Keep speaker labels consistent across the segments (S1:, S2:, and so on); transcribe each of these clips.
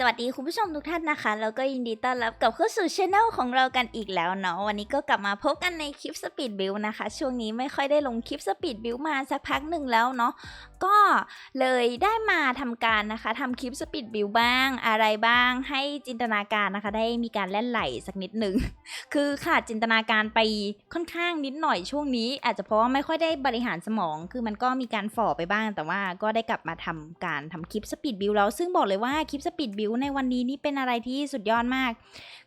S1: สวัสดีคุณผู้ชมทุกท่านนะคะ แล้วก็ยินดีต้อนรับกลับเข้าสู่ช anel ของเรากันอีกแล้วเนาะวันนี้ก็กลับมาพบกันในคลิปสปีดบิ d นะคะ ช่วงนี้ไม่ค่อยได้ลงคลิปสปีดบิ d มาสักพักหนึ่งแล้วเนาะก็เลยได้มาทำการนะคะทำคลิปสปีดบิ d บ้างอะไรบ้าง ให้จินตนาการนะคะ ได้มีการเล่นไหลสักนิดหนึ่งคือขาดจินตนาการไปค่อนข้างนิดหน่อยช่วงนี้ อาจจะเพราะว่าไม่ค่อยได้บริหารสมอง คือมันก็มีการฝ่อไปบ้าง แต่ว่าก็ได้กลับมาทำการทำคลิปสปีดบิ d แล้วซึ่งบอกเลยว่าคลิปสปีดบิวในวันนี้นี่เป็นอะไรที่สุดยอดมาก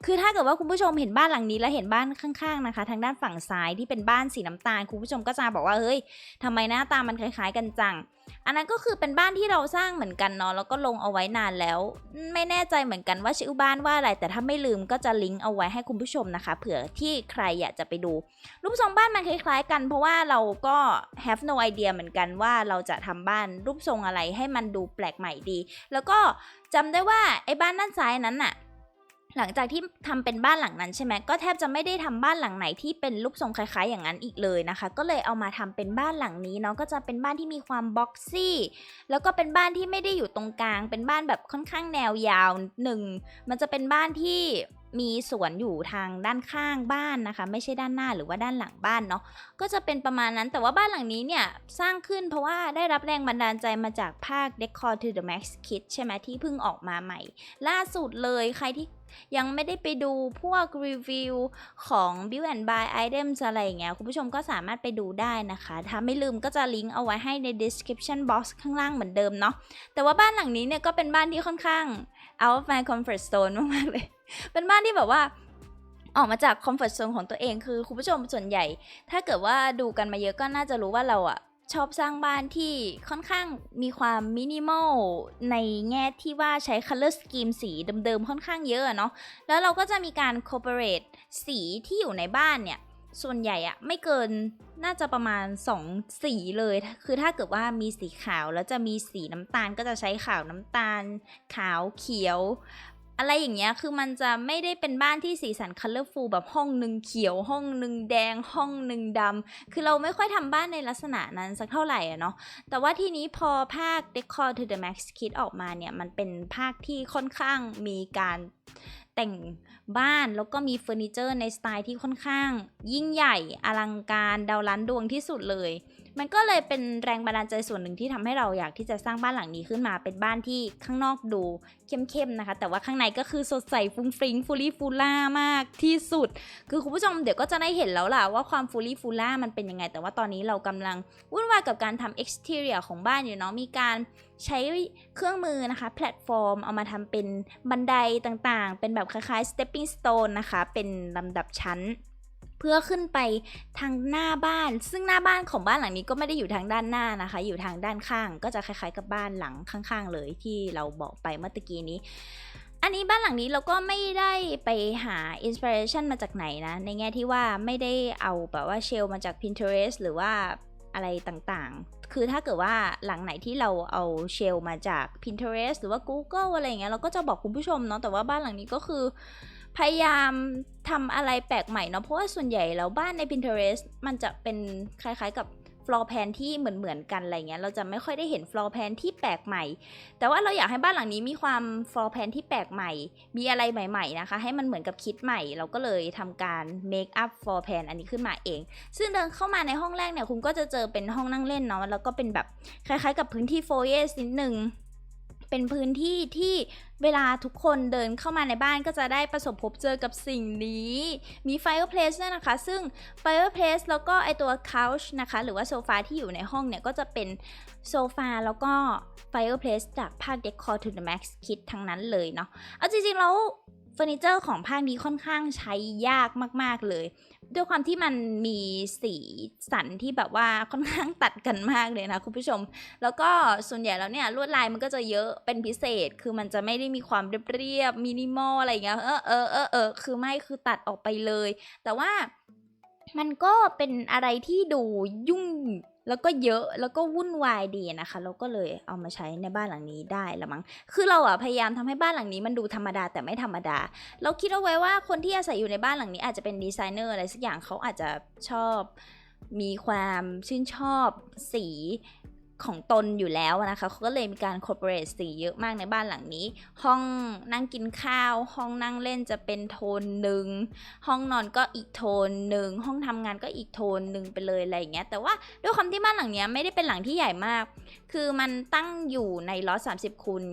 S1: คือถ้าเกิดว่าคุณผู้ชมเห็นบ้านหลังนี้แล้วเห็นบ้านข้างๆนะคะ ทางด้านฝั่งซ้ายที่เป็นบ้านสีน้ำตาล คุณผู้ชมก็จะบอกว่าเฮ้ยทำไมหน้าตามันคล้าย ๆ กันจัง อันนั้นก็คือเป็นบ้านที่เราสร้างเหมือนกันเนาะแล้วก็ลงเอาไว้นานแล้ว ไม่แน่ใจเหมือนกันว่าชื่อบ้านว่าอะไร แต่ถ้าไม่ลืมก็จะลิงก์เอาไว้ให้คุณผู้ชมนะคะ เผื่อที่ใครอยากจะไปดู รูปทรงบ้านมันคล้ายๆ กัน เพราะว่าเราก็ have no idea เหมือนกันว่าเราจะทำบ้านรูปทรงอะไรให้มันดูแปลกใหม่ดี แล้วก็จำได้ว่าไอ้บ้านด้านซ้ายนั้นน่ะ หลังจากที่ทำเป็นบ้านหลังนั้นใช่ไหมก็แทบจะไม่ได้ทำบ้านหลังไหนที่เป็นรูปทรงคล้ายๆ อย่างนั้นอีกเลยนะคะ ก็เลยเอามาทำเป็นบ้านหลังนี้เนาะก็จะเป็นบ้านที่มีความบ็อกซี่แล้วก็เป็นบ้านที่ไม่ได้อยู่ตรงกลาง เป็นบ้านแบบค่อนข้างแนวยาวหนึ่งมันจะเป็นบ้านที่มีสวนอยู่ทางด้านข้างบ้านนะคะ ไม่ใช่ด้านหน้าหรือว่าด้านหลังบ้านเนาะก็จะเป็นประมาณนั้นแต่ว่าบ้านหลังนี้เนี่ย สร้างขึ้นเพราะว่าได้รับแรงบันดาลใจมาจากภาค Decor to the Max Kit ใช่ไหมที่เพิ่งออกมาใหม่ ล่าสุดเลยใครที่ ยังไม่ได้ไปดูพวกรีวิวของ Build and Buy Items อะไรอย่างเงี้ยคุณผู้ชมก็สามารถไปดูได้นะคะ ถ้าไม่ลืมก็จะลิงก์เอาไว้ให้ใน description box ข้างล่างเหมือนเดิมเนาะแต่ว่าบ้านหลังนี้เนี่ยก็เป็นบ้านที่ค่อนข้าง out of my comfort zone มากๆเลย เป็นบ้านที่แบบว่าออกมาจากคอมฟอร์ z โซนของตัวเองคือคุณผู้ชมส่วนใหญ่ ถ้าเกิดว่าดูกันมาเยอะก็น่าจะรู้ว่าเราอะ ชอบสร้างบ้านที่ค่อนข้างมีความมินิมอลในแง่ที่ว่าใช้ color scheme สีเดิมๆค่อนข้างเยอะเนาะแล้วเราก็จะมีการ cooperate สีที่อยู่ในบ้านเนี่ย ส่วนใหญ่อะไม่เกินน่าจะประมาณ 2 สีเลย คือถ้าเกิดว่ามีสีขาวแล้วจะมีสีน้ำตาลก็จะใช้ขาวน้ำตาล ขาวเขียว อะไรอย่างเงี้ยคือมันจะไม่ได้เป็นบ้านที่สีสัน colorful แบบห้องหนึ่งเขียวห้องหนึ่งแดงห้องหนึ่งดำคือเราไม่ค่อยทำบ้านในลักษณะนั้นสักเท่าไหร่อะเนาะแต่ว่าทีนี้พอภาค Decor to the Max Kit ออกมาเนี่ย มันเป็นภาคที่ค่อนข้างมีการแต่งบ้านแล้วก็มีเฟอร์นิเจอร์ในสไตล์ที่ค่อนข้าง ยิ่งใหญ่อลังการดาวล้านดวงที่สุดเลย มันก็เลยเป็นแรงบันดาลใจส่วนหนึ่งที่ทำให้เราอยากที่จะสร้างบ้านหลังนี้ขึ้นมาเป็นบ้านที่ข้างนอกดูเข้มๆนะคะ แต่ว่าข้างในก็คือสดใสฟุ้งฟริ้งฟูลี่ฟูล่ามากที่สุด คือคุณผู้ชมเดี๋ยวก็จะได้เห็นแล้วล่ะว่าความฟูลี่ฟูล่ามันเป็นยังไง แต่ว่าตอนนี้เรากำลังวุ่นวายกับการทำ exterior ของบ้านอยู่เนาะมีการใช้เครื่องมือนะคะ แพลตฟอร์มเอามาทำเป็นบันไดต่างๆ เป็นแบบคล้ายๆ stepping stone นะคะ เป็นลำดับชั้น เพื่อขึ้นไปทางหน้าบ้าน ซึ่งหน้าบ้านของบ้านหลังนี้ก็ไม่ได้อยู่ทางด้านหน้านะคะ อยู่ทางด้านข้าง ก็จะคล้ายๆกับบ้านหลังข้างๆ เลยที่เราบอกไปเมื่อตะกี้นี้ อันนี้บ้านหลังนี้เราก็ไม่ได้ไปหาอินสปิเรชันมาจากไหนนะ ในแง่ที่ว่าไม่ได้เอาแบบว่าเชลมาจาก Pinterest หรือว่าอะไรต่างๆ คือถ้าเกิดว่าหลังไหนที่เราเอาเชลมาจาก Pinterest หรือว่า Google อะไรเงี้ยเราก็จะบอกคุณผู้ชมเนาะ แต่ว่าบ้านหลังนี้ก็คือ พยายามทำอะไรแปลกใหม่เนาะเพราะว่าส่วนใหญ่แล้วบ้านใน Pinterest มันจะเป็นคล้ายๆกับ floor plan ที่เหมือนๆกันอะไรเงี้ยเราจะไม่ค่อยได้เห็น floor plan ที่แปลกใหม่ แต่ว่าเราอยากให้บ้านหลังนี้มีความ floor plan ที่แปลกใหม่ มีอะไรใหม่ๆนะคะ ให้มันเหมือนกับคิดใหม่ เราก็เลยทำการ make up floor plan อันนี้ขึ้นมาเอง ซึ่งเดินเข้ามาในห้องแรกเนี่ยคุณก็จะเจอเป็นห้องนั่งเล่นเนาะแล้วก็เป็นแบบคล้ายๆ กับพื้นที่ foyer นิดนึง เป็นพื้นที่ที่เวลาทุกคนเดินเข้ามาในบ้านก็จะได้ประสบพบเจอกับสิ่งนี้ มี fireplace ด้วยนะคะ ซึ่ง fireplace แล้วก็ไอตัว couch นะคะ หรือว่าโซฟาที่อยู่ในห้องเนี่ย ก็จะเป็นโซฟาแล้วก็ fireplace จากภาค Decor to the Max คิดทั้งนั้นเลยเนาะ เอาจริงๆแล้ว เฟอร์นิเจอร์ของภาคนี้ค่อนข้างใช้ยากมาก ๆเลย ด้วยความที่มันมีสีสันที่แบบว่าค่อนข้างตัดกันมากเลยนะคุณผู้ชม แล้วก็ส่วนใหญ่แล้วเนี่ยลวดลายมันก็จะเยอะเป็นพิเศษ คือมันจะไม่ได้มีความเรียบๆมินิมอลอะไรอย่างเงี้ยเออเออเออเออคือไม่คือตัดออกไปเลย แต่ว่ามันก็เป็นอะไรที่ดูยุ่ง แล้วก็เยอะแล้วก็วุ่นวายดีนะคะ เราก็เลยเอามาใช้ในบ้านหลังนี้ได้ละมั้งคือเราอะพยายามทำให้บ้านหลังนี้มันดูธรรมดาแต่ไม่ธรรมดา เราคิดเอาไว้ว่าคนที่อาศัยอยู่ในบ้านหลังนี้อาจจะเป็นดีไซเนอร์อะไรสักอย่างเขาอาจจะชอบมีความชื่นชอบสี ของตนอยู่แล้วนะคะเขาก็เลยมีการ corporate สีเยอะมากในบ้านหลังนี้ ห้องนั่งกินข้าว ห้องนั่งเล่นจะเป็นโทนหนึ่ง ห้องนอนก็อีกโทนหนึ่ง ห้องทำงานก็อีกโทนหนึ่งไปเลยอะไรอย่างเงี้ย แต่ว่าด้วยความที่บ้านหลังเนี้ยไม่ได้เป็นหลังที่ใหญ่มาก คือมันตั้งอยู่ในล็อต30คูณ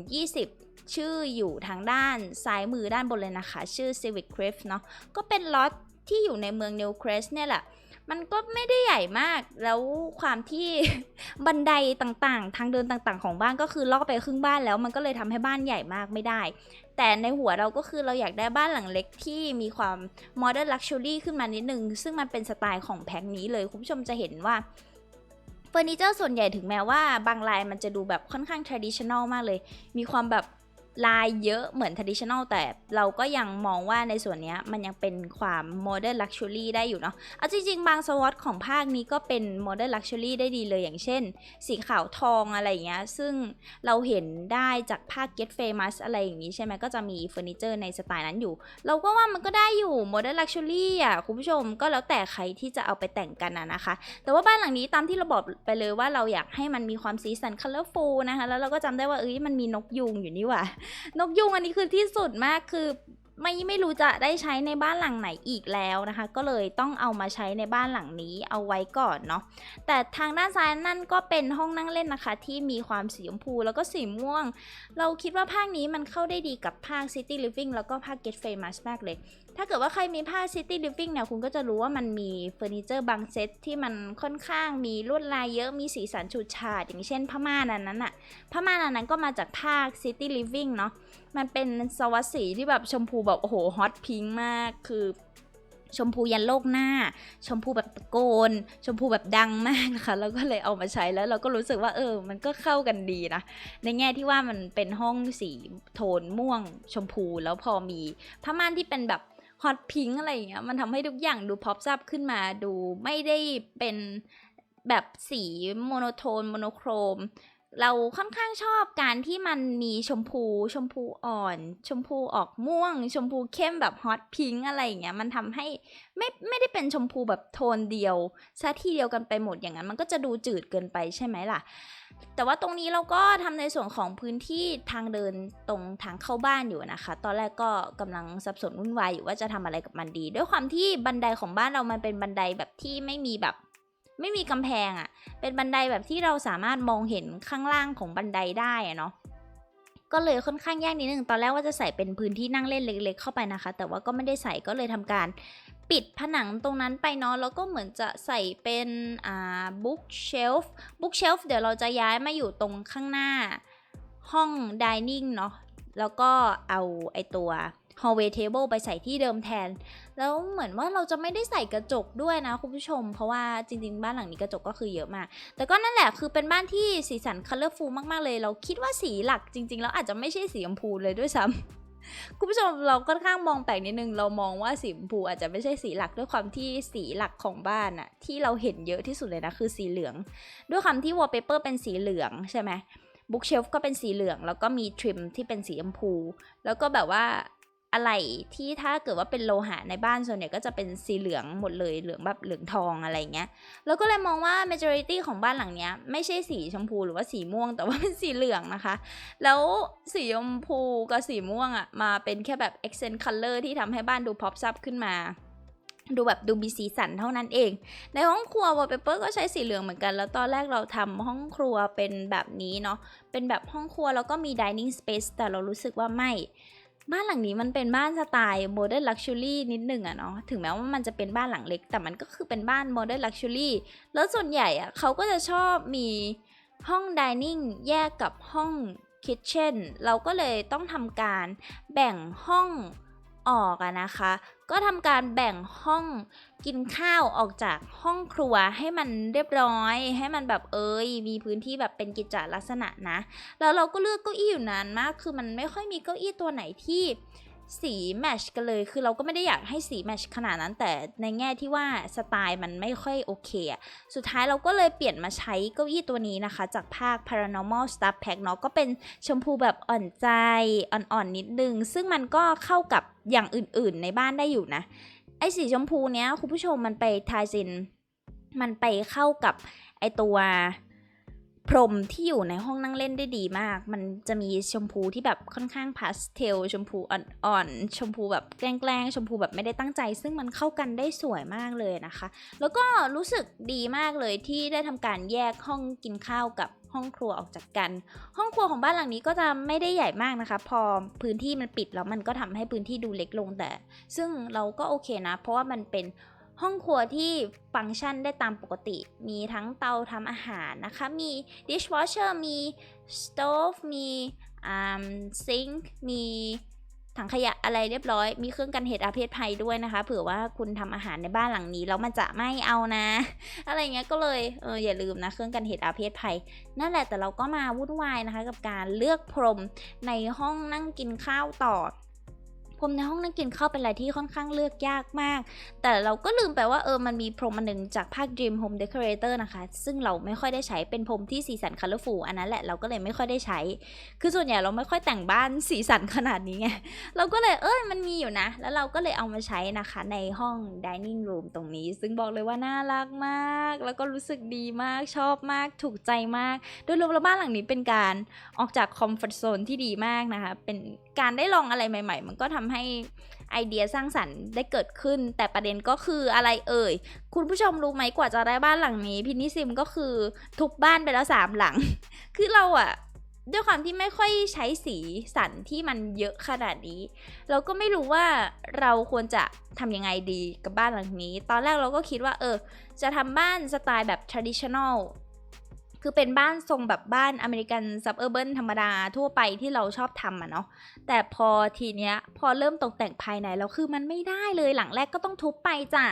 S1: 20ชื่ออยู่ทางด้านซ้ายมือด้านบนเลยนะคะ ชื่อ Civic Cliff เนาะก็เป็นล็อตที่อยู่ในเมือง New Crest เนี่ยแหละ มันก็ไม่ได้ใหญ่มาก แล้วความที่บันไดต่างๆ ทางเดินต่างๆ ของบ้านก็คือลอกไปครึ่งบ้านแล้ว มันก็เลยทำให้บ้านใหญ่มากไม่ได้ แต่ในหัวเราก็คือเราอยากได้บ้านหลังเล็กที่มีความ modern luxury ขึ้นมานิดนึง ซึ่งมันเป็นสไตล์ของแพ็คนี้เลย คุณผู้ชมจะเห็นว่าเฟอร์นิเจอร์ส่วนใหญ่ถึงแม้ว่าบางลายมันจะดูแบบค่อนข้าง traditional มากเลย มีความแบบ ลายเยอะเหมือน traditional แต่เราก็ยังมองว่าในส่วนนี้มันยังเป็นความ modern luxury ได้อยู่เนาะเอาจริง ๆ บางสวอตของภาคนี้ก็เป็น modern luxury ได้ดีเลยอย่างเช่น สีขาวทองอะไรอย่างเงี้ยซึ่งเราเห็นได้จากภาค Get Famous อะไรอย่างนี้ใช่ไหมก็จะมีเฟอร์นิเจอร์ในสไตล์นั้นอยู่ เราก็ว่ามันก็ได้อยู่ modern luxury อะคุณผู้ชมก็แล้วแต่ใครที่จะเอาไปแต่งกันนะนะคะ แต่ว่าบ้านหลังนี้ตามที่เราบอกไปเลยว่าเราอยากให้มันมีความสีสัน colorful นะคะแล้วเราก็จำได้ว่าเอ้ยมันมีนกยูงอยู่นี่หว่านกยูงอันนี้คือที่สุดมากคือไม่ไม่รู้จะได้ใช้ในบ้านหลังไหนอีกแล้วนะคะ ก็เลยต้องเอามาใช้ในบ้านหลังนี้เอาไว้ก่อนเนาะแต่ทางด้านซ้ายนั่นก็เป็นห้องนั่งเล่นนะคะ ที่มีความสีชมพูแล้วก็สีม่วง เราคิดว่าภาคนี้มันเข้าได้ดีกับภาค City Living แล้วก็ภาค Get Famous มากเลย ถ้าเกิดว่าใครมีผ้า City Living เนี่ยคุณก็จะรู้ว่ามันมีเฟอร์นิเจอร์บางเซตที่มันค่อนข้างมีลวดลายเยอะมีสีสันฉูดฉาดอย่างเช่นผ้าม่านอันนั้นอะผ้าม่านอันนั้นก็มาจากภาค City Living เนาะมันเป็นสวัสดสีที่แบบชมพูแบบโอ้โหฮอตพิงมากคือชมพูยันโลกหน้า ชมพูแบบตะโกน ชมพูแบบดังมากนะคะแล้วก็เลยเอามาใช้แล้วเราก็รู้สึกว่าเออ มันก็เข้ากันดีนะ ในแง่ที่ว่ามันเป็นห้องสีโทนม่วง ชมพูแล้วพอมีผ้าม่านที่เป็นแบบ ฮอตพิงอะไรอย่างเงี้ยมันทำให้ทุกอย่างดูพ็อปซับขึ้นมาดูไม่ได้เป็นแบบสีโมโนโทนโมโนโครม เราค่อนข้างชอบการที่มันมีชมพู ชมพูอ่อน ชมพูออกม่วง ชมพูเข้มแบบฮอตพิงอะไรอย่างเงี้ยมันทำให้ไม่ไม่ได้เป็นชมพูแบบโทนเดียวซะที่เดียวกันไปหมดอย่างนั้น มันก็จะดูจืดเกินไปใช่ไหมล่ะ แต่ว่าตรงนี้เราก็ทำในส่วนของพื้นที่ทางเดินตรงทางเข้าบ้านอยู่นะคะ ตอนแรกก็กำลังสับสนวุ่นวายอยู่ว่าจะทำอะไรกับมันดี ด้วยความที่บันไดของบ้านเรามันเป็นบันไดแบบที่ไม่มีแบบ ไม่มีกำแพงอะ่ะ เป็นบันไดแบบที่เราสามารถมองเห็นข้างล่างของบันไดได้อะเนาะก็เลยค่อนข้างยากนิดนึง ตอนแรกว่าจะใส่เป็นพื้นที่นั่งเล่นเล็ก ๆ เข้าไปนะคะ แต่ว่าก็ไม่ได้ใส่ก็เลยทำการปิดผนังตรงนั้นไปเนาะ แล้วก็เหมือนจะใส่เป็นอ่าบุ๊กเชลฟ์บุ๊กเชลฟ์เดี๋ยวเราจะย้ายมาอยู่ตรงข้างหน้าห้องดิเนิ่งเนาะ แล้วก็เอาไอตัว hallway table ไปใส่ที่เดิมแทน แล้วเหมือนว่าเราจะไม่ได้ใส่กระจกด้วยนะคุณผู้ชม เพราะว่าจริงๆ บ้านหลังนี้กระจกก็คือเยอะมาก แต่ก็นั่นแหละคือเป็นบ้านที่สีสัน colorful มากๆเลย เราคิดว่าสีหลักจริงๆ แล้วอาจจะไม่ใช่สีชมพูเลยด้วยซ้ำคุณผู้ชมเราค่อนข้างมองแปลกนิดนึง เรามองว่าสีชมพูอาจจะไม่ใช่สีหลักด้วยความที่สีหลักของบ้านอะที่เราเห็นเยอะที่สุดเลยนะคือสีเหลือง ด้วยความที่ wallpaper เป็นสีเหลืองใช่ไหมบุ๊กเชลฟ์ก็เป็นสีเหลือง แล้วก็มีทริมที่เป็นสีชมพู แล้วก็แบบว่า อะไรที่ถ้าเกิดว่าเป็นโลหะในบ้านส่วนใหญ่ก็จะเป็นสีเหลืองหมดเลยเหลืองแบบเหลืองทองอะไรเงี้ยแล้วก็เลยมองว่า majority ของบ้านหลังเนี้ยไม่ใช่สีชมพูหรือว่าสีม่วง แต่ว่าเป็นสีเหลืองนะคะ แล้วสีชมพูกับสีม่วงอะ่ะมาเป็นแค่แบบ accent color ที่ทำให้บ้านดู pop up ขึ้นมา ดูแบบดูมีสีสันเท่านั้นเอง ในห้องครัว wallpaper ก็ใช้สีเหลืองเหมือนกัน แล้วตอนแรกเราทำห้องครัวเป็นแบบนี้เนาะเป็นแบบห้องครัวแล้วก็มี dining space แต่เรารู้สึกว่าไม่ บ้านหลังนี้มันเป็นบ้านสไตล์โมเดิร์นลักชัวรี่นิดหนึ่งอะเนาะถึงแม้ว่ามันจะเป็นบ้านหลังเล็ก แต่มันก็คือเป็นบ้านโมเดิร์นลักชัวรี่แล้วส่วนใหญ่อะเขาก็จะชอบมีห้อง dining แยกกับห้องคิทเช่นเราก็เลยต้องทำการแบ่งห้อง ออกอะนะคะ ก็ทำการแบ่งห้องกินข้าวออกจากห้องครัวให้มันเรียบร้อย ให้มันแบบเอ้ยมีพื้นที่แบบเป็นกิจจลักษณะนะ แล้วเราก็เลือกเก้าอี้อยู่นานมาก คือมันไม่ค่อยมีเก้าอี้ตัวไหนที่ สีแมชกันเลย คือเราก็ไม่ได้อยากให้สีแมชขนาดนั้น แต่ในแง่ที่ว่าสไตล์มันไม่ค่อยโอเคอะสุดท้ายเราก็เลยเปลี่ยนมาใช้เก้าอี้ตัวนี้นะคะ จากภาค Paranormal Stuff Pack เนาะ ก็เป็นชมพูแบบอ่อนใจ อ่อนๆนิดนึง ซึ่งมันก็เข้ากับอย่างอื่นๆในบ้านได้อยู่นะ ไอ้สีชมพูเนี้ยคุณผู้ชมมันไปทายซิน มันไปเข้ากับไอตัว พรมที่อยู่ในห้องนั่งเล่นได้ดีมาก มันจะมีชมพูที่แบบค่อนข้างพาสเทล ชมพูอ่อนๆ ชมพูแบบแกล้งๆ ชมพูแบบไม่ได้ตั้งใจ ซึ่งมันเข้ากันได้สวยมากเลยนะคะ แล้วก็รู้สึกดีมากเลยที่ได้ทำการแยกห้องกินข้าวกับห้องครัวออกจากกัน ห้องครัวของบ้านหลังนี้ก็จะไม่ได้ใหญ่มากนะคะ พอพื้นที่มันปิดแล้วมันก็ทำให้พื้นที่ดูเล็กลงแต่ ซึ่งเราก็โอเคนะ เพราะว่ามันเป็น ห้องครัวที่ฟังก์ชันได้ตามปกติ มีทั้งเตาทำอาหารนะคะ มี dishwasher มี stove มีอ่าซิงค์มีถังขยะอะไรเรียบร้อย มีเครื่องกันเหตุอาเพศภัยด้วยนะคะ เผื่อว่าคุณทำอาหารในบ้านหลังนี้แล้วมันจะไม่เอานะ อะไรเงี้ยก็เลยเอออย่าลืมนะเครื่องกันเหตุอาเพศภัย นั่นแหละแต่เราก็มาวุ่นวายนะคะ กับการเลือกพรมในห้องนั่งกินข้าวต่อ พรมในห้องนั่งกินข้าวเป็นอะไรที่ค่อนข้างเลือกยากมาก แต่เราก็ลืมไปว่าเออมันมีพรมอันหนึ่งจากภาค Dream Home Decorator นะคะ ซึ่งเราไม่ค่อยได้ใช้เป็นพรมที่สีสัน colorful อันนั้นแหละเราก็เลยไม่ค่อยได้ใช้ คือส่วนใหญ่เราไม่ค่อยแต่งบ้านสีสันขนาดนี้ไง เราก็เลยเอ้ยมันมีอยู่นะ แล้วเราก็เลยเอามาใช้นะคะในห้อง dining room ตรงนี้ ซึ่งบอกเลยว่าน่ารักมาก แล้วก็รู้สึกดีมากชอบมาก ถูกใจมาก โดยรวมแล้วบ้านหลังนี้เป็นการออกจากคอมฟอร์ทโซนที่ดีมากนะคะเป็นการได้ลองอะไรใหม่ ๆ มันก็ทำให้ไอเดียสร้างสรรค์ได้เกิดขึ้น แต่ประเด็นก็คืออะไรเอ่ย คุณผู้ชมรู้ไหมกว่าจะได้บ้านหลังนี้ พินิซิมก็คือทุบบ้านไปแล้วสามหลัง คือเราอะด้วยความที่ไม่ค่อยใช้สีสันที่มันเยอะขนาดนี้ เราก็ไม่รู้ว่าเราควรจะทำยังไงดีกับบ้านหลังนี้ ตอนแรกเราก็คิดว่า เออ จะทำบ้านสไตล์แบบ traditional คือเป็นบ้านทรงแบบบ้านอเมริกันซับเออร์เบิธรรมดาทั่วไปที่เราชอบทำอะเนาะแต่พอทีเนี้ยพอเริ่มตกแต่งภายในแล้วคือมันไม่ได้เลยหลังแรกก็ต้องทุบไปจ้ะ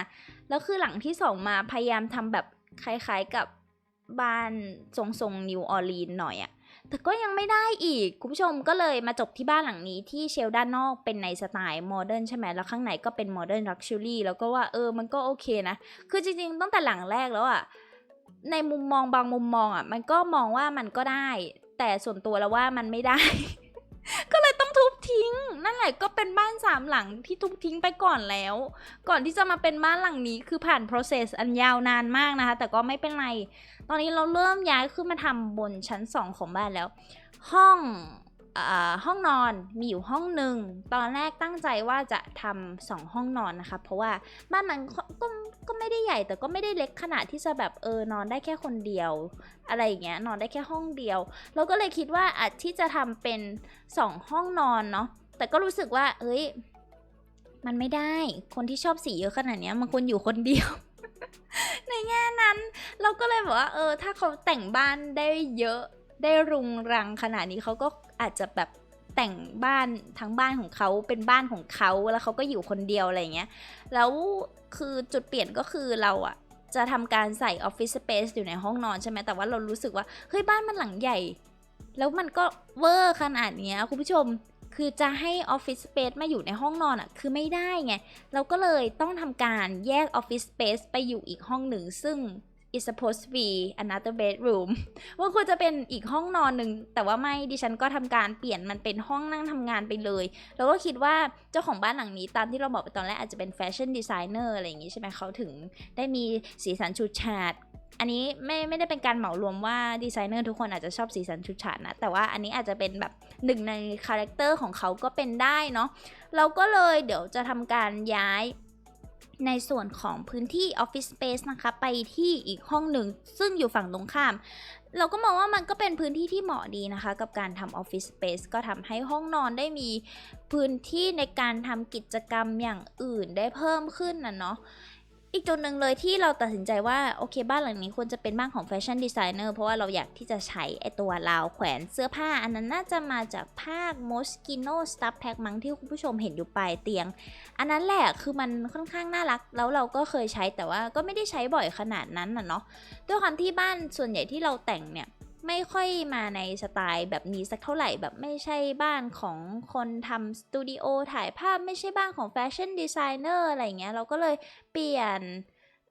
S1: แล้วคือหลังที่สองมาพยายามทำแบบคล้ายๆกับบ้านทรงๆนิวออร์ลีนหน่อยอะแต่ก็ยังไม่ได้อีก คุณผู้ชมก็เลยมาจบที่บ้านหลังนี้ที่เชลด้านนอกเป็นในสไตล์โมเดิร์นใช่ไหมแล้วข้างในก็เป็นโมเดิร์นลักชัวรี่แล้วก็ว่าเออมันก็โอเคนะ คือจริงๆตั้งแต่หลังแรกแล้วอะ ในมุมมองบางมุมมองอะ มันก็มองว่ามันก็ได้ แต่ส่วนตัวแล้วว่ามันไม่ได้ ก็เลยต้องทุบทิ้ง นั่นแหละก็เป็นบ้านสามหลังที่ทุบทิ้งไปก่อนแล้ว ก่อนที่จะมาเป็นบ้านหลังนี้คือผ่าน process อันยาวนานมากนะคะ แต่ก็ไม่เป็นไร ตอนนี้เราเริ่มย้ายขึ้นมาทำบนชั้น 2 ของบ้านแล้ว ห้อง ห้องนอนมีอยู่ห้องหนึ่งตอนแรกตั้งใจว่าจะทำสองห้องนอนนะคะเพราะว่าบ้านมันก็ก็ไม่ได้ใหญ่แต่ก็ไม่ได้เล็กขนาดที่จะแบบเออนอนได้แค่คนเดียว อะไรอย่างเงี้ยนอนได้แค่ห้องเดียว เราก็เลยคิดว่าอาจที่จะทำเป็นสองห้องนอนเนาะแต่ก็รู้สึกว่า เอ้ย มันไม่ได้คนที่ชอบสีเยอะขนาดเนี้ยมันควรอยู่คนเดียวในแง่นั้นเราก็เลยบอกว่าเออ ถ้าเขาแต่งบ้านได้เยอะได้รุงรังขนาดนี้เขาก็ อาจจะแบบแต่งบ้านทั้งบ้านของเขาเป็นบ้านของเขาแล้วเขาก็อยู่คนเดียวอะไรเงี้ยแล้วคือจุดเปลี่ยนก็คือเราอะจะทำการใส่ออฟฟิศสเปซอยู่ในห้องนอนใช่ไหมแต่ว่าเรารู้สึกว่าเฮ้ยบ้านมันหลังใหญ่ แล้วมันก็เวอร์ขนาดเนี้ยคุณผู้ชมคือจะให้ออฟฟิศสเปซมาอยู่ในห้องนอนอะคือไม่ได้ไง เราก็เลยต้องทำการแยกออฟฟิศสเปซไปอยู่อีกห้องหนึ่ง ซึ่ง is supposed to be another bedroom ว่าควรจะเป็นอีกห้องนอนหนึ่ง แต่ว่าไม่ ดิฉันก็ทำการเปลี่ยนมันเป็นห้องนั่งทำงานไปเลย แล้วก็คิดว่าเจ้าของบ้านหลังนี้ ตามที่เราบอกไปตอนแรกอาจจะเป็นแฟชั่นดีไซเนอร์อะไรอย่างงี้ใช่ไหมเขาถึงได้มีสีสันฉูดฉาด อันนี้ไม่ไม่ได้เป็นการเหมารวมว่าดีไซเนอร์ทุกคนอาจจะชอบสีสันฉูดฉาดนะ แต่ว่าอันนี้อาจจะเป็นแบบหนึ่งในคาแรคเตอร์ของเขาก็เป็นได้เนาะ เราก็เลยเดี๋ยวจะทำการย้าย ในส่วนของพื้นที่ออฟฟิศสเปซนะคะ ไปที่อีกห้องหนึ่ง ซึ่งอยู่ฝั่งตรงข้าม เราก็มองว่ามันก็เป็นพื้นที่ที่เหมาะดีนะคะ กับการทำออฟฟิศสเปซก็ทำให้ห้องนอนได้มีพื้นที่ในการทำกิจกรรมอย่างอื่นได้เพิ่มขึ้นนะเนาะ อีกจุดหนึ่งเลยที่เราตัดสินใจว่า โอเคบ้านหลังนี้ควรจะเป็นบ้านของแฟชั่นดีไซเนอร์เพราะว่าเราอยากที่จะใช้ไอตัวราวแขวนเสื้อผ้า อันนั้นน่าจะมาจากภาค Moschino Stuff Pack มั้งที่คุณผู้ชมเห็นอยู่ปลายเตียง อันนั้นแหละคือมันค่อนข้างน่ารัก แล้วเราก็เคยใช้แต่ว่าก็ไม่ได้ใช้บ่อยขนาดนั้นน่ะเนาะด้วยความที่บ้านส่วนใหญ่ที่เราแต่งเนี่ย ไม่ค่อยมาในสไตล์แบบนี้สักเท่าไหร่แบบไม่ใช่บ้านของคนทำสตูดิโอถ่ายภาพไม่ใช่บ้านของแฟชั่นดีไซเนอร์อะไรเงี้ยเราก็เลยเปลี่ยน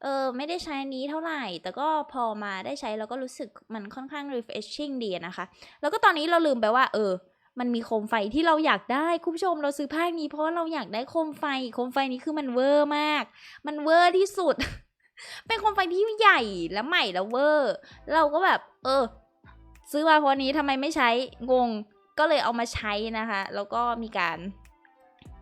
S1: เออไม่ได้ใช้นี้เท่าไหร่ แต่ก็พอมาได้ใช้เราก็รู้สึกมันค่อนข้าง refreshing ดีนะคะ แล้วก็ตอนนี้เราลืมไปว่า เออ มันมีโคมไฟที่เราอยากได้คุณผู้ชมเราซื้อภานี้ เพราะว่าเราอยากได้โคมไฟโคมไฟนี้คือมันเวอร์มาก มันเวอร์ที่สุด เป็นโคมไฟที่ใหญ่และใหม่แล้วเวอร์ เราก็แบบ เออ ซื้อมาเพราะนี้ทำไมไม่ใช้ งง ก็เลยเอามาใช้นะคะ แล้วก็มีการ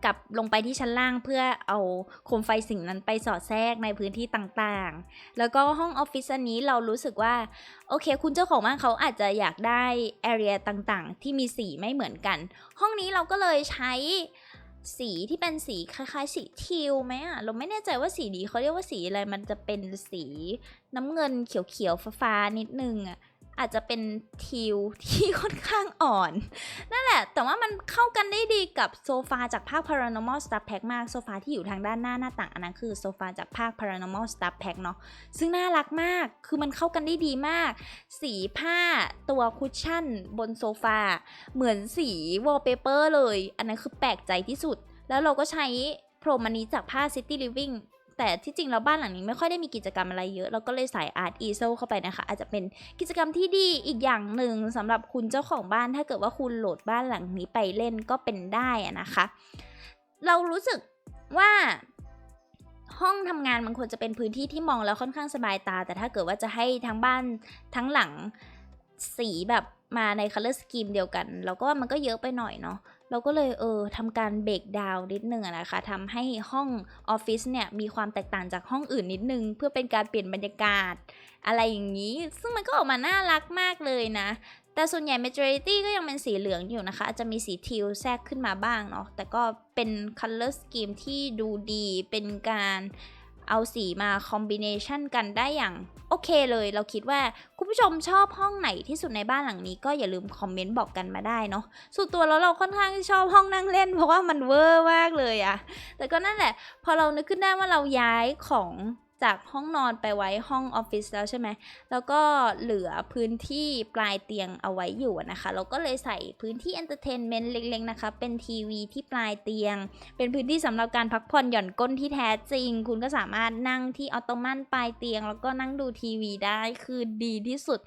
S1: กลับลงไปที่ชั้นล่างเพื่อเอาโคมไฟสิ่งนั้นไปสอดแทรกในพื้นที่ต่างๆ แล้วก็ห้องออฟฟิศอันนี้เรารู้สึกว่า โอเค คุณเจ้าของบ้านเขาอาจจะอยากได้แอเรียต่างๆ ที่มีสีไม่เหมือนกัน ห้องนี้เราก็เลยใช้สีที่เป็นสีคล้ายๆ สีทิวไหมอะเราไม่แน่ใจว่าสีนี้เขาเรียกว่าสีอะไร มันจะเป็นสีน้ำเงินเขียวๆฟ้าๆนิดนึงอะ อาจจะเป็นทิวที่ค่อนข้างอ่อน นั่นแหละ แต่ว่ามันเข้ากันได้ดีกับโซฟาจากภาค Paranormal Stuff Pack มาก โซฟาที่อยู่ทางด้านหน้าหน้าต่างอันนั้นคือโซฟาจากภาค Paranormal Stuff Pack เนาะ ซึ่งน่ารักมาก คือมันเข้ากันได้ดีมาก สีผ้าตัวคุชชั่นบนโซฟา เหมือนสีวอลเปเปอร์เลย อันนั้นคือแปลกใจที่สุด แล้วเราก็ใช้พรมอันนี้จากผ้า City Living แต่ที่จริงแล้วบ้านหลังนี้ไม่ค่อยได้มีกิจกรรมอะไรเยอะ เราก็เลยใส่อาร์ตอีเซเข้าไปนะคะ อาจจะเป็นกิจกรรมที่ดีอีกอย่างหนึ่งสำหรับคุณเจ้าของบ้าน ถ้าเกิดว่าคุณโหลดบ้านหลังนี้ไปเล่นก็เป็นได้นะคะ เรารู้สึกว่าห้องทำงานมันควรจะเป็นพื้นที่ที่มองแล้วค่อนข้างสบายตา แต่ถ้าเกิดว่าจะให้ทั้งบ้านทั้งหลังสีแบบมาใน color scheme เดียวกัน เราก็ว่ามันก็เยอะไปหน่อยเนาะ เราก็เลยเออทำการเบรกดาวนิดนึงนะคะทำให้ห้องออฟฟิศเนี่ยมีความแตกต่างจากห้องอื่นนิดนึง เพื่อเป็นการเปลี่ยนบรรยากาศ อะไรอย่างนี้ ซึ่งมันก็ออกมาน่ารักมากเลยนะ แต่ส่วนใหญ่ majority ก็ยังเป็นสีเหลืองอยู่นะคะ อาจจะมีสีทิวแทรกขึ้นมาบ้างเนาะแต่ก็เป็น color scheme ที่ดูดีเป็นการ เอาสีมาคอมบิเนชันกันได้อย่างโอเคเลย เราคิดว่าคุณผู้ชมชอบห้องไหนที่สุดในบ้านหลังนี้ก็อย่าลืมคอมเมนต์บอกกันมาได้เนาะส่วนตัวแล้วเราค่อนข้างชอบห้องนั่งเล่น เพราะว่ามันเวอร์มากเลยอะแต่ก็นั่นแหละ พอเรานึกขึ้นได้ว่าเราย้ายของ จากห้องนอนไปไว้ห้องออฟฟิศแล้วใช่ไหม แล้วก็เหลือพื้นที่ปลายเตียงเอาไว้อยู่นะคะ เราก็เลยใส่พื้นที่เอนเตอร์เทนเมนต์เล็กๆนะคะ เป็นทีวีที่ปลายเตียง เป็นพื้นที่สำหรับการพักผ่อนหย่อนก้นที่แท้จริง คุณก็สามารถนั่งที่ออโตมันปลายเตียง แล้วก็นั่งดูทีวีได้คือดีที่สุด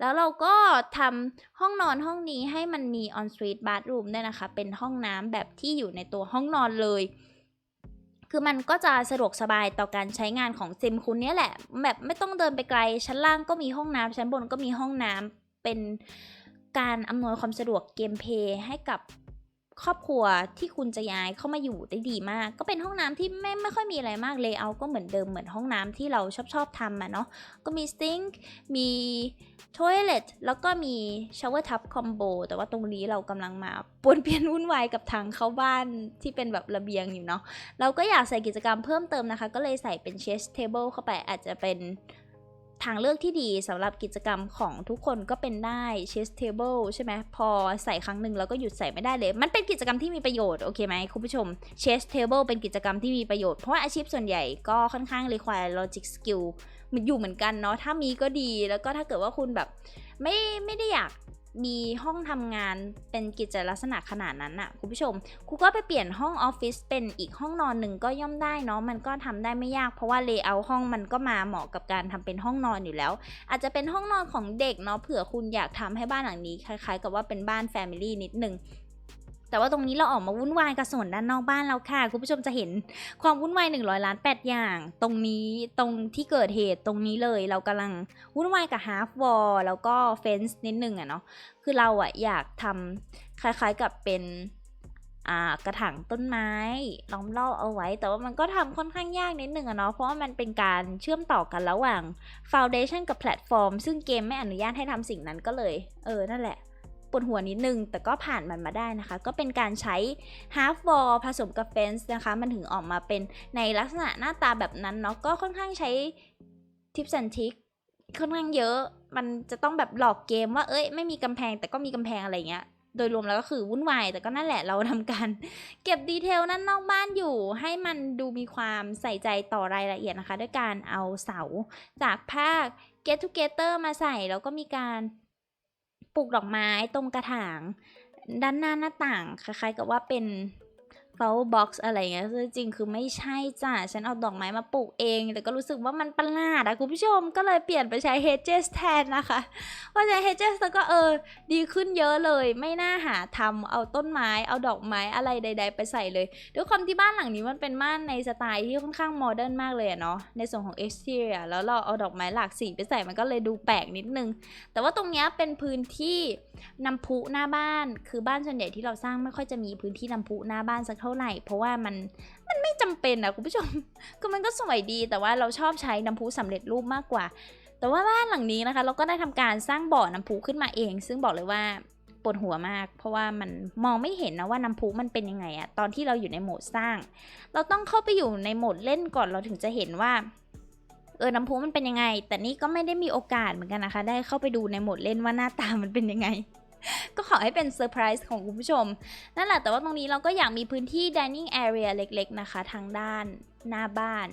S1: แล้วเราก็ทำห้องนอนห้องนี้ให้มันมี on suite bathroom ด้วยนะคะ เป็นห้องน้ำแบบที่อยู่ในตัวห้องนอนเลย คือมันก็จะสะดวกสบายต่อการใช้งานของซิมคุณเนี่ยแหละ แบบไม่ต้องเดินไปไกล ชั้นล่างก็มีห้องน้ำชั้นบนก็มีห้องน้ำเป็นการอำนวยความสะดวกเกมเพย์ให้กับ ครอบครัวที่คุณจะย้ายเข้ามาอยู่ได้ดีมาก ก็เป็นห้องน้ำที่ไม่ไม่ค่อยมีอะไรมากเลยเอาก็เหมือนเดิมเหมือนห้องน้ำที่เราชอบชอบทำอะเนาะก็มี sink มี toilet แล้วก็มี shower tub combo แต่ว่าตรงนี้เรากำลังมาปวนเปลี่ยนวุ่นวายกับทางเข้าบ้านที่เป็นแบบระเบียงอยู่เนาะเราก็อยากใส่กิจกรรมเพิ่มเติมนะคะ ก็เลยใส่เป็น chest table เข้าไปอาจจะเป็น ทางเลือกที่ดีสำหรับกิจกรรมของทุกคนก็เป็นได้ chest table ใช่ไหมพอใส่ครั้งหนึ่งแล้วก็หยุดใส่ไม่ได้เลย มันเป็นกิจกรรมที่มีประโยชน์ โอเคไหมคุณผู้ชม chest table เป็นกิจกรรมที่มีประโยชน์ เพราะว่าอาชีพส่วนใหญ่ก็ค่อนข้าง require logic skill มันอยู่เหมือนกันเนาะถ้ามีก็ดีแล้วก็ถ้าเกิดว่าคุณแบบไม่ไม่ได้อยาก มีห้องทำงานเป็นกิจลักษณะขนาดนั้นอะคุณผู้ชมครูก็ไปเปลี่ยนห้องออฟฟิศเป็นอีกห้องนอนหนึ่งก็ย่อมได้เนาะมันก็ทำได้ไม่ยากเพราะว่าเลเยอร์ห้องมันก็มาเหมาะกับการทำเป็นห้องนอนอยู่แล้ว อาจจะเป็นห้องนอนของเด็กเนาะเผื่อคุณอยากทำให้บ้านหลังนี้คล้ายๆ กับว่าเป็นบ้านแฟมิลี่นิดนึง แต่ว่าตรงนี้เราออกมาวุ่นวายกับส่วนด้านนอกบ้านแล้วค่ะ คุณผู้ชมจะเห็นความวุ่นวาย 100 ล้าน 8 อย่าง ตรงนี้ตรงที่เกิดเหตุตรงนี้เลยเรากำลังวุ่นวายกับ half wall แล้วก็ fence นิดนึงอะเนาะคือเราอะอยากทำคล้ายๆกับเป็นกระถางต้นไม้ล้อมรอบเอาไว้ แต่ว่ามันก็ทำค่อนข้างยากนิดหนึ่งอะเนาะเพราะว่ามันเป็นการเชื่อมต่อกันระหว่าง Foundation กับแพลตฟอร์มซึ่งเกมไม่อนุญาตให้ทำสิ่งนั้นก็เลย เออ นั่นแหละ วดหัวนิดนึง แต่ก็ผ่านมันมาได้นะคะ ก็เป็นการใช้ half wall ผสมกับ fence นะคะ มันถึงออกมาเป็นในลักษณะหน้าตาแบบนั้นเนาะก็ค่อนข้างใช้ tips and tricks ค่อนข้างเยอะ มันจะต้องแบบหลอกเกมว่าเอ้ยไม่มีกำแพงแต่ก็มีกำแพงอะไรเงี้ยโดยรวมแล้วก็คือวุ่นวาย แต่ก็นั่นแหละเราทำการเก็บดีเทลนั่นนอกบ้านอยู่ ให้มันดูมีความใส่ใจต่อรายละเอียดนะคะ ด้วยการเอาเสาจากภาค Get Together มาใส่ แล้วก็มีการ ปลูกดอกไม้ตรงกระถาง ด้านหน้าหน้าต่างคล้ายๆกับว่าเป็น flower box อะไรเงี้ยซึ่งจริงคือไม่ใช่จ้ะ ฉันเอาดอกไม้มาปลูกเอง แต่ก็รู้สึกว่ามันประหลาดอะคุณผู้ชม ก็เลยเปลี่ยนไปใช้ hedges แทนนะคะพอใช้ hedges แล้วก็เออ ดีขึ้นเยอะเลย ไม่น่าหาทำเอาต้นไม้ เอาดอกไม้อะไรใด ๆ ไปใส่เลย ด้วยความที่บ้านหลังนี้มันเป็นบ้านในสไตล์ที่ค่อนข้างโมเดิร์นมากเลยอะเนาะ ในส่วนของ exterior แล้วเราเอาดอกไม้หลากสีไปใส่ มันก็เลยดูแปลกนิดนึง แต่ว่าตรงเนี้ยเป็นพื้นที่ น้ำพุหน้าบ้านคือบ้านส่วนใหญ่ที่เราสร้างไม่ค่อยจะมีพื้นที่น้ำพุหน้าบ้านสักเท่าไหร่ เพราะว่ามันมันไม่จำเป็นอะคุณผู้ชมคือมันก็สวยดีแต่ว่าเราชอบใช้น้ำพุสำเร็จรูปมากกว่า แต่ว่าบ้านหลังนี้นะคะ เราก็ได้ทำการสร้างบ่อน้ำพุขึ้นมาเอง ซึ่งบอกเลยว่าปวดหัวมาก เพราะว่ามันมองไม่เห็นนะว่าน้ำพุมันเป็นยังไงอะตอนที่เราอยู่ในโหมดสร้าง เราต้องเข้าไปอยู่ในโหมดเล่นก่อนเราถึงจะเห็นว่า เออน้ำพุมันเป็นยังไง แต่นี่ก็ไม่ได้มีโอกาสเหมือนกันนะคะ ได้เข้าไปดูในโหมดเล่นว่าหน้าตามันเป็นยังไง ก็ขอให้เป็นเซอร์ไพรส์ของคุณผู้ชม นั่นแหละแต่ว่าตรงนี้เราก็อยากมีพื้นที่ dining area เล็กๆ นะคะ ทางด้านหน้าบ้าน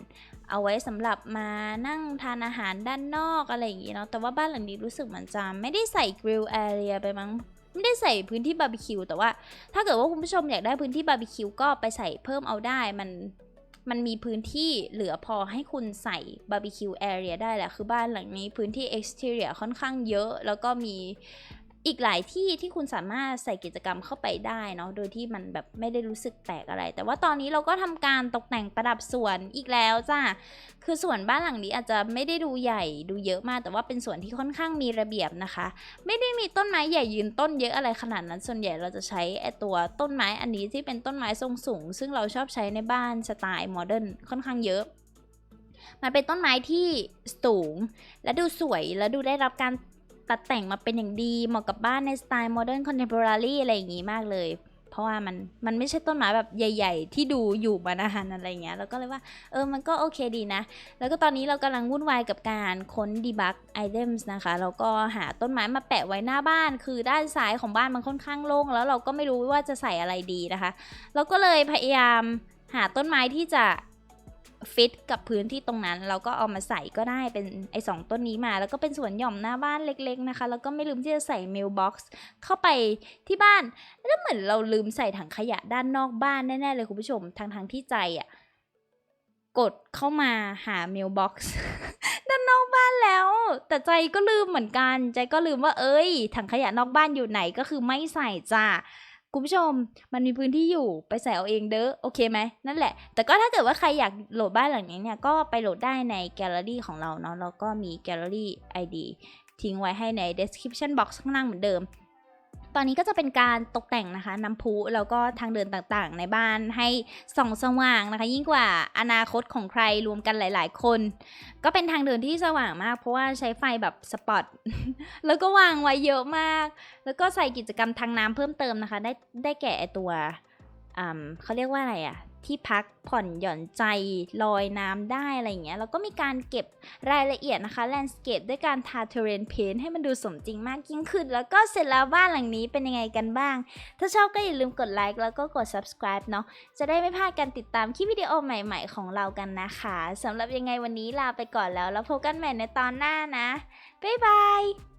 S1: เอาไว้สำหรับมานั่งทานอาหารด้านนอกอะไรอย่างงี้เนาะแต่ว่าบ้านหลังนี้รู้สึกเหมือนจะไม่ได้ใส่ grill area ไปมั้งไม่ได้ใส่พื้นที่บาร์บีคิวแต่ว่าถ้าเกิดว่าคุณผู้ชมอยากได้พื้นที่บาร์บีคิวก็ไปใส่เพิ่มเอาได้มัน มันมีพื้นที่เหลือพอให้คุณใส่บาร์บีคิวแอเรียได้แหละ คือบ้านหลังนี้พื้นที่เอ็กซ์เทียร์ค่อนข้างเยอะ แล้วก็มี อีกหลายที่ที่คุณสามารถใส่กิจกรรมเข้าไปได้เนาะโดยที่มันแบบไม่ได้รู้สึกแปลกอะไร แต่ว่าตอนนี้เราก็ทำการตกแต่งประดับสวนอีกแล้วจ้าคือสวนบ้านหลังนี้อาจจะไม่ได้ดูใหญ่ดูเยอะมาก แต่ว่าเป็นสวนที่ค่อนข้างมีระเบียบนะคะ ไม่ได้มีต้นไม้ใหญ่ยืนต้นเยอะอะไรขนาดนั้น ส่วนใหญ่เราจะใช้ไอตัวต้นไม้อันนี้ที่เป็นต้นไม้ทรงสูง ซึ่งเราชอบใช้ในบ้านสไตล์โมเดิร์นค่อนข้างเยอะมันเป็นต้นไม้ที่สูง และดูสวยและดูได้รับการ ตัดแต่งมาเป็นอย่างดี เหมาะกับบ้านในสไตล์โมเดิร์นคอนเทม p o r a r y อะไรอย่างงี้มากเลย เพราะว่ามันมันไม่ใช่ต้นไม้แบบใหญ่ ๆ ที่ดูอยู่มานานอะไรเงี้ยเราก็เลยว่าเออมันก็โอเคดีนะ แล้วก็ตอนนี้เรากำลังวุ่นวายกับการค้น debug items นะคะแล้วก็หาต้นไม้มาแปะไว้หน้าบ้าน คือด้านซ้ายของบ้านมันค่อนข้างโล่งแล้วเราก็ไม่รู้ว่าจะใส่อะไรดีนะคะ เราก็เลยพยายามหาต้นไม้ที่จะ ฟิตกับพื้นที่ตรงนั้น เราก็เอามาใส่ก็ได้เป็นไอ้สองต้นนี้มา แล้วก็เป็นสวนหย่อมหน้าบ้านเล็กๆนะคะ แล้วก็ไม่ลืมที่จะใส่ mail box เข้าไปที่บ้าน แล้วเหมือนเราลืมใส่ถังขยะด้านนอกบ้านแน่ๆเลยคุณผู้ชมทางทางที่ใจอะกดเข้ามาหา mailbox ด้านนอกบ้านแล้ว แต่ใจก็ลืมเหมือนกัน ใจก็ลืมว่าเอ้ย ถังขยะนอกบ้านอยู่ไหนก็คือไม่ใส่จ้า คุณผู้ชมมันมีพื้นที่อยู่ไปใส่เอาเองเด้อโอเคไหมนั่นแหละ แต่ก็ถ้าเกิดว่าใครอยากโหลดบ้านหลังนี้เนี่ยก็ไปโหลดได้ในแกลเลอรี่ของเราเนาะแล้วก็มีแกลเลอรี่ ID ทิ้งไว้ให้ใน description box ข้างล่างเหมือนเดิม ตอนนี้ก็จะเป็นการตกแต่งนะคะน้ำพุแล้วก็ทางเดินต่างๆ ในบ้านให้ส่องสว่างนะคะ ยิ่งกว่าอนาคตของใครรวมกันหลาย ๆ คน ก็เป็นทางเดินที่สว่างมาก เพราะว่าใช้ไฟแบบสปอตแล้วก็วางไว้เยอะมาก แล้วก็ใส่กิจกรรมทางน้ำเพิ่มเติมนะคะ ได้ได้แก่ตัวเขาเรียกว่าอะไรอะ ที่พักผ่อนหย่อนใจลอยน้ำได้อะไรเงี้ยแล้วก็มีการเก็บรายละเอียดนะคะแลนด์สเคปด้วยการทาเทเรนเพนให้มันดูสมจริงมากยิ่งขึ้น แล้วก็เสร็จแล้วบ้านหลังนี้เป็นยังไงกันบ้าง ถ้าชอบก็อย่าลืมกดไลค์แล้วก็กด subscribe เนาะจะได้ไม่พลาดการติดตามคลิปวิดีโอใหม่ ๆ ของเรากันนะคะสำหรับยังไงวันนี้ลาไปก่อนแล้ว แล้วพบกันใหม่ในตอนหน้านะบ๊ายบาย